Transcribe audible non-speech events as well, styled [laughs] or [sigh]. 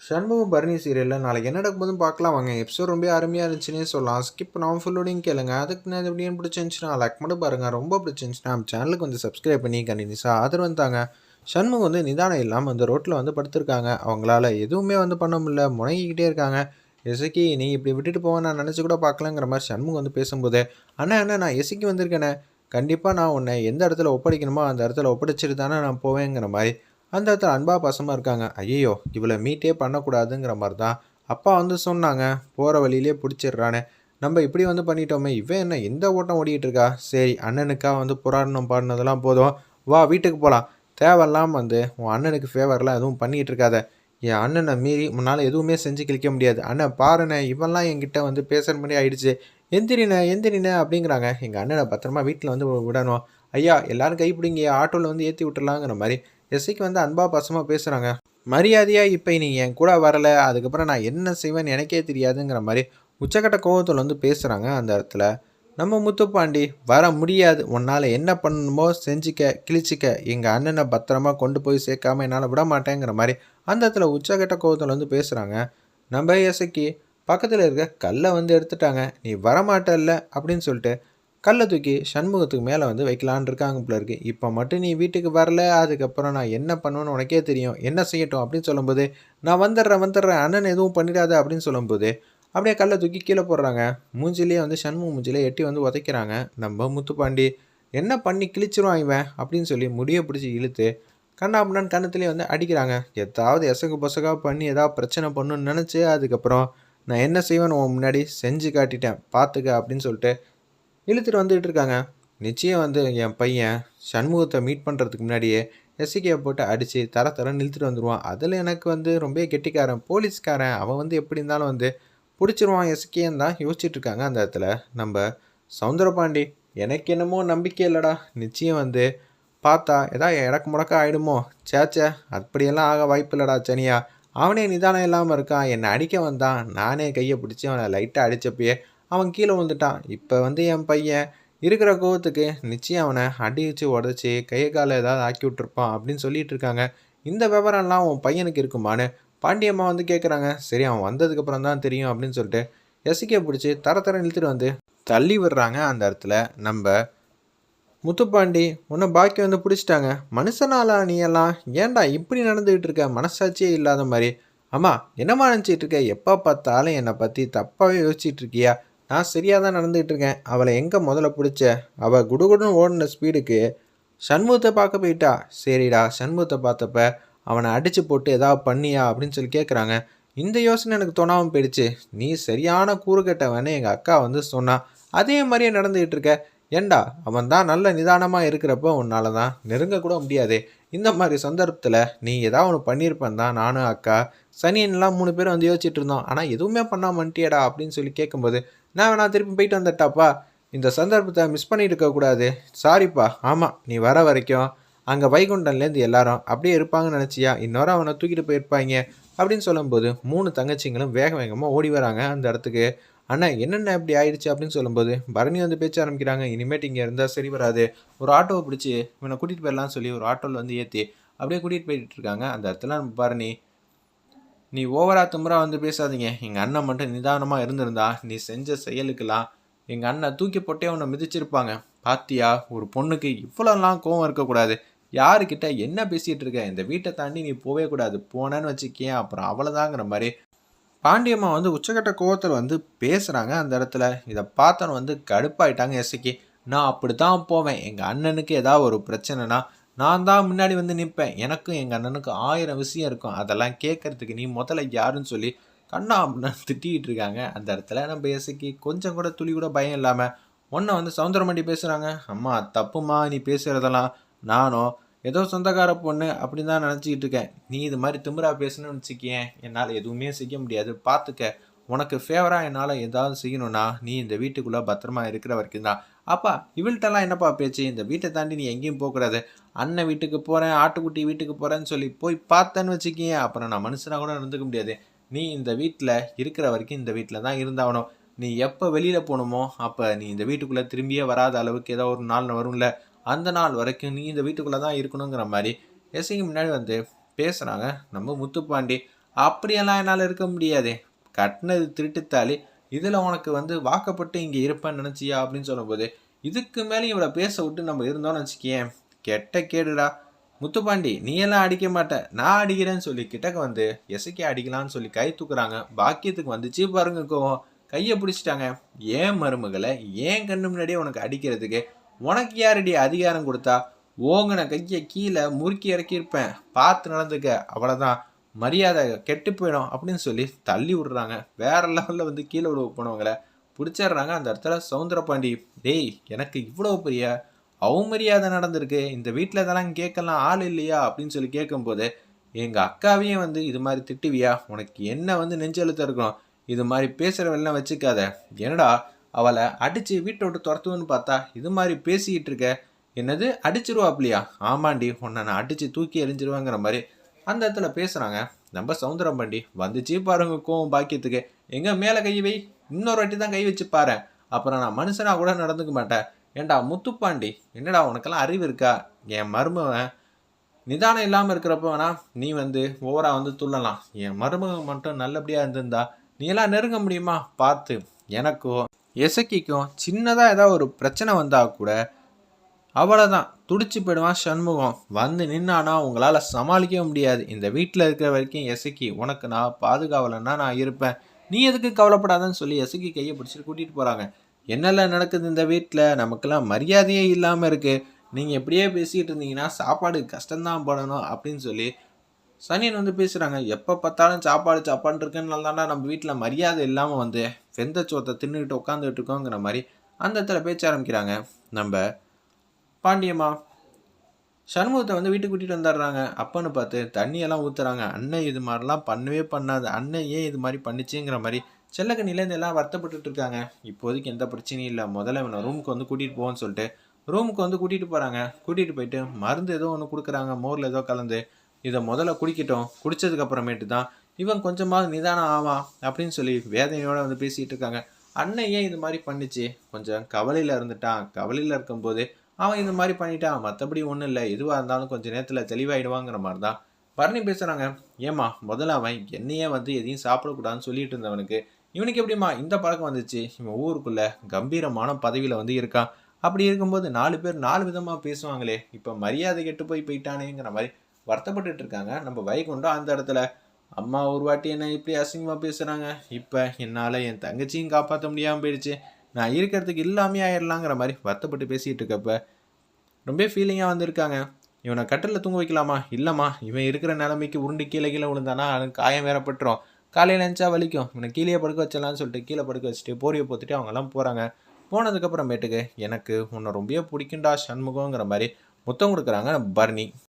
சண்முகம் பரணி சீரியலில் நாளைக்கு என்ன நடக்கும்போதும் பார்க்கலாம். வாங்க எபிசோட் ரொம்ப அருமையாக இருந்துச்சுன்னே சொல்லலாம். ஸ்கிப் பண்ணாமல் ஃபுல்லோடையும் கேளுங்க. அதுக்கு நான் எப்படியும் பிடிச்சிருந்துச்சுன்னா லைக் மட்டும் பாருங்கள் ரொம்ப பிடிச்சிருந்துச்சுன்னா நம்ம சேனலுக்கு வந்து சப்ஸ்கிரைப் பண்ணி கண்டினியூஸாக ஆதரவு வந்தாங்க சண்முகம் வந்து நிதானம் இல்லாமல் அந்த ரோட்டில் வந்து படுத்திருக்காங்க. அவங்களால எதுவுமே வந்து பண்ண முடியல. முடங்கிக்கிட்டே இருக்காங்க. இசைக்கு நீ இப்படி விட்டுட்டு போவேன் நான் நினச்சி கூட பார்க்கலங்கிற மாதிரி சண்முகம் வந்து பேசும்போது அண்ணா அண்ணா நான் இசைக்கு வந்திருக்கேனே. கண்டிப்பாக நான் உன்னை எந்த இடத்துல ஒப்படைக்கணுமோ அந்த இடத்துல ஒப்படைச்சிட்டு தானே நான் போவேங்கிற மாதிரி அந்த இடத்துல அன்பா பசமாக இருக்காங்க. ஐயோ இவளை மீட்டே பண்ணக்கூடாதுங்கிற மாதிரி தான் அப்பா வந்து சொன்னாங்க. போகிற வழியிலே பிடிச்சிடுறானே. நம்ம இப்படி வந்து பண்ணிட்டோமே இவன் என்ன எந்த ஓட்டம் ஓடிட்டு இருக்கா? சரி அண்ணனுக்கா வந்து புராணம் பாடினதெல்லாம் போதும். வா வீட்டுக்கு போகலாம் தேவையில்லாமல் வந்து உன் அண்ணனுக்கு ஃபேவர்லாம் எதுவும் பண்ணிகிட்டு இருக்காத. என் அண்ணனை மீறி முன்னால் எதுவுமே செஞ்சு கிழிக்க முடியாது. அண்ணன் பாருண்ணே இவன்லாம் என்கிட்ட வந்து பேசுகிற மாதிரி ஆயிடுச்சு. எந்திரிண்ணே எந்திரிண்ணே அப்படிங்கிறாங்க. எங்கள் அண்ணனை பத்திரமா வீட்டில் வந்து விடணும். ஐயா எல்லோரும் கைப்பிடிங்க ஆட்டோவில் வந்து ஏற்றி விட்டுறலாங்கிற மாதிரி எஸ்ஐக்கு வந்து அன்பா பாசமாக பேசுகிறாங்க மரியாதையாக இப்போ நீ என் கூட வரலை அதுக்கப்புறம் நான் என்ன செய்வேன்னு எனக்கே தெரியாதுங்கிற மாதிரி உச்சக்கட்ட கோபத்தில் வந்து பேசுகிறாங்க அந்த இடத்துல. நம்ம முத்துப்பாண்டி வர முடியாது. உன்னால் என்ன பண்ணணுமோ செஞ்சுக்க கிழிச்சிக்க எங்கள் அண்ணனை பத்திரமா கொண்டு போய் சேர்க்காம என்னால் விட மாட்டேங்கிற மாதிரி அந்த இடத்துல உச்சகட்ட கோபத்தில் வந்து பேசுகிறாங்க நம்ம எசைக்கு பக்கத்தில் இருக்க கல்லை வந்து எடுத்துட்டாங்க. நீ வரமாட்டல்ல அப்படின்னு சொல்லிட்டு கல்லை தூக்கி சண்முகத்துக்கு மேலே வந்து வைக்கலான் இருக்காங்க போல இருக்கு. இப்போ மட்டும் நீ வீட்டுக்கு வரல அதுக்கப்புறம் நான் என்ன பண்ணுவேன்னு உனக்கே தெரியும். என்ன செய்யட்டும் அப்படின்னு சொல்லும்போது நான் வந்துடுறேன் வந்துடுறேன். அண்ணன் எதுவும் பண்ணிடாத அப்படின்னு சொல்லும்போது அப்படியே கல்லை தூக்கி கீழே போடுறாங்க. மூஞ்சிலேயே வந்து சண்முக மூஞ்சிலே எட்டி வந்து உதைக்கிறாங்க. நம்ம முத்துப்பாண்டி என்ன பண்ணி கிழிச்சிருவான் இவன்? அப்படின்னு சொல்லி முடியை பிடிச்சி இழுத்து கண்ணாமண்ணன் கண்ணத்துலேயே வந்து அடிக்கிறாங்க. எதாவது எசகு பொசகாக பண்ணி ஏதாவது பிரச்சனை பண்ணுன்னு நினச்சி அதுக்கப்புறம் நான் என்ன செய்வேன்னு உன் முன்னாடி செஞ்சு காட்டிட்டேன். பார்த்துக்க அப்படின்னு சொல்லிட்டு இழுத்துட்டு வந்துகிட்டு இருக்காங்க. நிச்சயம் வந்து என் பையன் சண்முகத்தை மீட் பண்ணுறதுக்கு முன்னாடியே எஸ்சிக்கையை போட்டு அடித்து தர தரன்னு இழுத்துட்டு வந்துடுவான் அதில் எனக்கு வந்து ரொம்ப கெட்டிக்காரன் போலீஸ்காரன். அவன் வந்து எப்படி இருந்தாலும் வந்து பிடிச்சிருவான் எஸ்கேன்னு தான் யோசிச்சுட்ருக்காங்க அந்த இடத்துல. நம்ம சவுந்தரபாண்டி எனக்கு என்னமோ நம்பிக்கை இல்லைடா. நிச்சயம் வந்து பார்த்தா ஏதாவது இடக்கு முடக்க ஆகிடுமோ சேச்சே அப்படியெல்லாம் ஆக வாய்ப்பு இல்லைடா சனியா. அவனே நிதானம் இல்லாமல் இருக்கான். என்னை அடிக்க வந்தான். நானே கையை பிடிச்சி அவனை லைட்டாக அடித்தப்பயே அவன் கீழே விழுந்துட்டான். இப்போ வந்து என் பையன் இருக்கிற கோவத்துக்கு நிச்சயம் அவனை அடிச்சு உடச்சி கை காலை ஏதாவது ஆக்கி விட்டுருப்பான் அப்படின்னு சொல்லிட்டு இருக்காங்க. இந்த விவரம்லாம் உன் பையனுக்கு இருக்குமான்னு பாண்டியம்மா வந்து கேட்குறாங்க சரி அவன் வந்ததுக்கப்புறம் தான் தெரியும் அப்படின்னு சொல்லிட்டு எசிக்கே பிடிச்சி தர தர இழுத்துட்டு வந்து தள்ளி விடுறாங்க. அந்த இடத்துல நம்ம முத்துப்பாண்டி உன்னை பாக்கி வந்து பிடிச்சிட்டாங்க. மனுஷனாலா நீ எல்லாம் ஏன்டா இப்படி நடந்துகிட்டு இருக்க? மனசாட்சியே இல்லாத மாதிரி. அம்மா என்னம்மா நினச்சிட்டு இருக்க? எப்போ பார்த்தாலும் என்னை பற்றி தப்பாகவே யோசிச்சுட்டு இருக்கியா? நான் சரியாக தான் நடந்துகிட்டு இருக்கேன். அவளை எங்கே முதல்ல பிடிச்ச? அவள் குடுகுடுன்னு ஓடின ஸ்பீடுக்கு சண்முகத்தை பார்க்க போயிட்டா. சரிடா சண்முகத்தை பார்த்தப்ப அவனை அடித்து போட்டு ஏதாவது பண்ணியா அப்படின்னு சொல்லி கேட்குறாங்க இந்த யோசனை எனக்கு தோணாமல் போயிடுச்சு. நீ சரியான கூறு கெட்டவனே எங்கள் அக்கா வந்து சொன்னான் அதே மாதிரியே நடந்துகிட்டு இருக்க. ஏண்டா அவன் தான் நல்ல நிதானமாக இருக்கிறப்ப உன்னால தான் நெருங்க கூட முடியாது. இந்த மாதிரி சந்தர்ப்பத்தில் நீ ஏதாவது ஒன்று பண்ணியிருப்பேன் தான் நானும் அக்கா. சனியன்லாம் மூணு பேரும் வந்து யோசிச்சுட்டு இருந்தோம். ஆனால் எதுவுமே பண்ணால் வந்துட்டியடா அப்படின்னு சொல்லி கேட்கும்போது நான் வேணா திருப்பி போயிட்டு வந்துட்டாப்பா இந்த சந்தர்ப்பத்தை மிஸ் பண்ணிட்டு இருக்கக்கூடாது சாரிப்பா ஆமாம் நீ வர வரைக்கும் அங்கே வைகுண்டன்லேருந்து எல்லாரும் அப்படியே இருப்பாங்கன்னு நினச்சியா? இன்னொரு அவனை தூக்கிட்டு போயிருப்பாங்க அப்படின்னு சொல்லும்போது மூணு தங்கச்சிங்களும் வேக வேகமாக ஓடி வராங்க அந்த இடத்துக்கு. அண்ணா என்னென்ன இப்படி ஆயிடுச்சு அப்படின்னு சொல்லும்போது பரணி வந்து பேச்ச ஆரம்பிக்கிறாங்க. இனிமேட்டு இங்கே இருந்தால் சரி வராது. ஒரு ஆட்டோவை பிடிச்சி இவனை கூட்டிகிட்டு போயிடலாம்னு சொல்லி ஒரு ஆட்டோவில் வந்து ஏற்றி அப்படியே கூட்டிகிட்டு போயிட்டு இருக்காங்க. அந்த இடத்துல நம்ம பரணி நீ ஓவரா தும்புறா வந்து பேசாதீங்க. எங்கள் அண்ணன் மட்டும் நிதானமாக இருந்திருந்தா நீ செஞ்ச செயலுக்கெல்லாம் எங்கள் அண்ணன் தூக்கி போட்டே அவனை மிதிச்சிருப்பாங்க. பாத்தியா ஒரு பொண்ணுக்கு இவ்வளோலாம் கோவம் இருக்கக்கூடாது. யாருக்கிட்ட என்ன பேசிகிட்டு இருக்க? இந்த வீட்டை தாண்டி நீ போவே கூடாது. போனேன்னு வச்சுக்கேன் அப்புறம் அவ்வளோதாங்கிற மாதிரி பாண்டியம்மா வந்து உச்சக்கட்ட கோவத்தில் வந்து பேசுகிறாங்க அந்த இடத்துல. இதை பார்த்தவன் வந்து கடுப்பாயிட்டாங்க எஸ்ஐக்கு நான் அப்படி தான் போவேன். எங்கள் அண்ணனுக்கு ஏதாவது ஒரு பிரச்சனைனா நான் தான் முன்னாடி வந்து நிற்பேன். எனக்கும் எங்கள் அண்ணனுக்கும் ஆயிரம் விஷயம் இருக்கும். அதெல்லாம் கேட்கறதுக்கு நீ முதல்ல யாருன்னு சொல்லி கண்ணா அப்படின்னு [laughs] திட்டிகிட்டு இருக்காங்க. அந்த இடத்துல நம்ம எஸ்ஐக்கு கொஞ்சம் கூட துளி கூட பயம் இல்லாமல் ஒன்றை வந்து சவுந்தரமண்டி பேசுகிறாங்க அம்மா தப்புமா நீ பேசுகிறதெல்லாம் நானும் ஏதோ சொந்தக்கார பொண்ணு அப்படின்னு தான் நினச்சிக்கிட்டு இருக்கேன். நீ இது மாதிரி திமிரா பேசணும்னு வச்சுக்கேன். என்னால் எதுவுமே செய்ய முடியாது. பார்த்துக்க உனக்கு ஃபேவராக என்னால் ஏதாவது செய்யணும்னா நீ இந்த வீட்டுக்குள்ளே பத்திரமா இருக்கிற வரைக்கும் தான். அப்பா இவள்கிட்டலாம் என்னப்பா பேச்சு? இந்த வீட்டை தாண்டி நீ எங்கேயும் போகக்கூடாது. அண்ணன் வீட்டுக்கு போகிறேன் ஆட்டுக்குட்டி வீட்டுக்கு போகிறேன்னு சொல்லி போய் பார்த்தேன்னு வச்சுக்கிங்க அப்புறம் நான் மனுஷனாக கூட நடந்துக்க முடியாது. நீ இந்த வீட்டில் இருக்கிற வரைக்கும் இந்த வீட்டில் தான் இருந்தாகணும். நீ எப்போ வெளியில் போகணுமோ அப்போ நீ இந்த வீட்டுக்குள்ளே திரும்பியே வராத அளவுக்கு ஏதோ ஒரு நாள் வரும்ல. அந்த நாள் வரைக்கும் நீ இந்த வீட்டுக்குள்ளே தான் இருக்கணுங்கிற மாதிரி எஸ்ஐக்கு முன்னாடி வந்து பேசுகிறாங்க நம்ம முத்துப்பாண்டி அப்படியெல்லாம் என்னால் இருக்க முடியாது. கட்டினது திருட்டுத்தாலி இதில் உனக்கு வந்து வாக்கப்பட்டு இங்கே இருப்பேன்னு நினச்சியா? அப்படின்னு சொல்லும்போது இதுக்கு மேலே இவளை பேச விட்டு நம்ம இருந்தோம்னு வச்சுக்கேன். கெட்ட கேடுடா. முத்துப்பாண்டி நீ எல்லாம் அடிக்க மாட்ட. நான் அடிக்கிறேன்னு சொல்லி கிட்டக்க வந்து எசைக்கே அடிக்கலாம்னு சொல்லி கை தூக்குறாங்க. பாக்கியத்துக்கு வந்துச்சு பாருங்க கோவம். கையை பிடிச்சிட்டாங்க. ஏன் மருமகளை? ஏன் கண்ணு முன்னாடியே உனக்கு அடிக்கிறதுக்கு? உனக்கு யாரடி அதிகாரம் கொடுத்தா ஓங்கின கையை கீழே முறுக்கி இறக்கியிருப்பேன். பார்த்து நடந்துக்க அவ்வளோதான் மரியாதை கெட்டு போயிடும் அப்படின்னு சொல்லி தள்ளி விடுறாங்க. வேற லெவலில் வந்து கீழே விட போனவங்களை பிடிச்சிடுறாங்க அந்த இடத்துல சவுந்தரபாண்டி. டேய் எனக்கு இவ்வளோ பெரிய அவமரியாதை நடந்திருக்கு. இந்த வீட்டில் இதெல்லாம் கேட்கலாம் ஆள் இல்லையா? அப்படின்னு சொல்லி கேட்கும்போது எங்கள் அக்காவையும் வந்து இது மாதிரி திட்டுவியா? உனக்கு என்ன வந்து நெஞ்செழுத்த இருக்கணும் இது மாதிரி பேசுகிறவெல்லாம் வச்சுக்காத. என்னடா அவளை அடித்து வீட்டை விட்டு துரத்துவேன்னு பார்த்தா இது மாதிரி பேசிக்கிட்டு இருக்க. என்னது? அடிச்சிருவாப்லையா? ஆமாண்டி உன்னை நான் அடித்து தூக்கி எறிஞ்சிருவேங்கிற மாதிரி அந்த இடத்துல பேசுகிறாங்க நம்ம சவுந்தரம் பண்டி வந்துச்சு பாருங்க கோவம் பாக்கியத்துக்கு. எங்கே மேலே கை வை. இன்னொரு வாட்டி தான் கை வச்சு பாரு. அப்புறம் நான் மனுஷனா கூட நடந்துக்க மாட்டேன். ஏண்டா முத்துப்பாண்டி என்னடா உனக்கெல்லாம் அறிவு இருக்கா? என் மருமவன் நிதானம் இல்லாமல் இருக்கிறப்ப வேணா நீ வந்து ஓவராக வந்து துள்ளலாம். என் மருமகன் மட்டும் நல்லபடியாக இருந்திருந்தா நீ எல்லாம் நெருங்க முடியுமா? பார்த்து எனக்கும் எசக்கிக்கும் சின்னதாக ஏதாவது ஒரு பிரச்சனை வந்தால் கூட அவ்வளோதான் துடிச்சு போயிடுவான் சண்முகம். வந்து நின்னானா உங்களால் சமாளிக்கவே முடியாது. இந்த வீட்டில் இருக்கிற வரைக்கும் எசக்கி உனக்கு நான் பாதுகாவலன்னா நான் இருப்பேன். நீ எதுக்கு கவலைப்படாதன்னு சொல்லி எசக்கி கையை பிடிச்சிட்டு கூட்டிகிட்டு போகிறாங்க என்னெல்லாம் நடக்குது இந்த வீட்டில் நமக்கெல்லாம் மரியாதையே இல்லாமல் இருக்குது நீங்கள் எப்படியே பேசிகிட்டு இருந்தீங்கன்னா சாப்பாடு கஷ்டம்தான் போடணும் அப்படின்னு சொல்லி சனியன் வந்து பேசுகிறாங்க எப்போ பார்த்தாலும் சாப்பாடு சாப்பாடு இருக்குன்னு தானே நம்ம வீட்டில் மரியாதை இல்லாமல் வந்து வெந்த சோத்தை தின்னுக்கிட்டு உட்காந்துட்டு இருக்கோங்கிற மாதிரி அந்த இடத்துல பேச்ச ஆரம்பிக்கிறாங்க. நம்ம பாண்டியம்மா சண்முகத்தை வந்து வீட்டுக்கு கூட்டிகிட்டு வந்துடுறாங்க. அப்பன்னு பார்த்து தண்ணியெல்லாம் ஊற்றுறாங்க அண்ணன் இது மாதிரிலாம் பண்ணவே பண்ணாது அண்ணன் ஏன் இது மாதிரி பண்ணிச்சுங்கிற மாதிரி செல்லக்கண்ணிலேருந்து எல்லாம் வருத்தப்பட்டுட்டு இருக்காங்க. இப்போதைக்கு எந்த பிரச்சனையும் இல்லை. முதல்ல இவனை ரூமுக்கு வந்து கூட்டிகிட்டு போவோன்னு சொல்லிட்டு ரூமுக்கு வந்து கூட்டிகிட்டு போகிறாங்க கூட்டிகிட்டு போயிட்டு மருந்து ஏதோ ஒன்று கொடுக்குறாங்க. மோரில் ஏதோ கலந்து இதை முதல்ல குடிக்கட்டும் குடித்ததுக்கு அப்புறமேட்டு தான் இவன் கொஞ்சமாவது நிதானம் ஆவான் அப்படின்னு சொல்லி வேதனையோடு வந்து பேசிகிட்டு இருக்காங்க. அண்ணன் ஏன் இது மாதிரி பண்ணிச்சு? கொஞ்சம் கவலையில் இருந்துட்டான். கவலையில் இருக்கும்போது அவன் இந்த மாதிரி பண்ணிட்டான். மற்றபடி ஒன்றும் இல்லை. எதுவாக இருந்தாலும் கொஞ்சம் நேரத்தில் தெளிவாயிடுவாங்கிற மாதிரி தான் பரணி பேசுகிறாங்க ஏம்மா முதல்ல அவன் என்னையே வந்து எதையும் சாப்பிடக்கூடாதுன்னு சொல்லிட்டு இருந்தவனுக்கு இவனுக்கு எப்படிம்மா இந்த பழக்கம் வந்துச்சு? இவன் ஊருக்குள்ளே கம்பீரமான பதவியில் வந்து இருக்கான். அப்படி இருக்கும்போது நாலு பேர் நாலு விதமாக பேசுவாங்களே. இப்போ மரியாதை கெட்டு போய் போயிட்டானேங்கிற மாதிரி வருத்தப்பட்டுட்டு இருக்காங்க நம்ம வைகுண்டம் அந்த இடத்துல அம்மா ஒரு வாட்டி என்ன இப்படி அசிங்கமாக பேசுகிறாங்க இப்போ என்னால் என் தங்கச்சியும் காப்பாற்ற முடியாமல் போயிடுச்சு. நான் இருக்கிறதுக்கு இல்லாமே ஆயிடலாங்கிற மாதிரி வருத்தப்பட்டு பேசிகிட்டு இருக்கப்ப ரொம்ப ஃபீலிங்காக வந்திருக்காங்க. இவனை கட்டில் தூங்க வைக்கலாமா? இல்லைம்மா இவன் இருக்கிற நிலைமைக்கு உருண்டு கீழே கீழே விழுந்தானா? அவனுக்கு காயம் வேற பட்டுரும். காலையில் நினச்சா வலிக்கும். இவனை கீழே படுக்க வச்சலான்னு சொல்லிட்டு கீழே படுக்க வச்சுட்டு போரியை போத்துட்டு அவங்கெல்லாம் போகிறாங்க போனதுக்கப்புறமேட்டுக்கு எனக்கு உன்னை ரொம்ப பிடிக்கும்டா சண்முகங்கிற மாதிரி முத்தம் கொடுக்குறாங்க பரணி.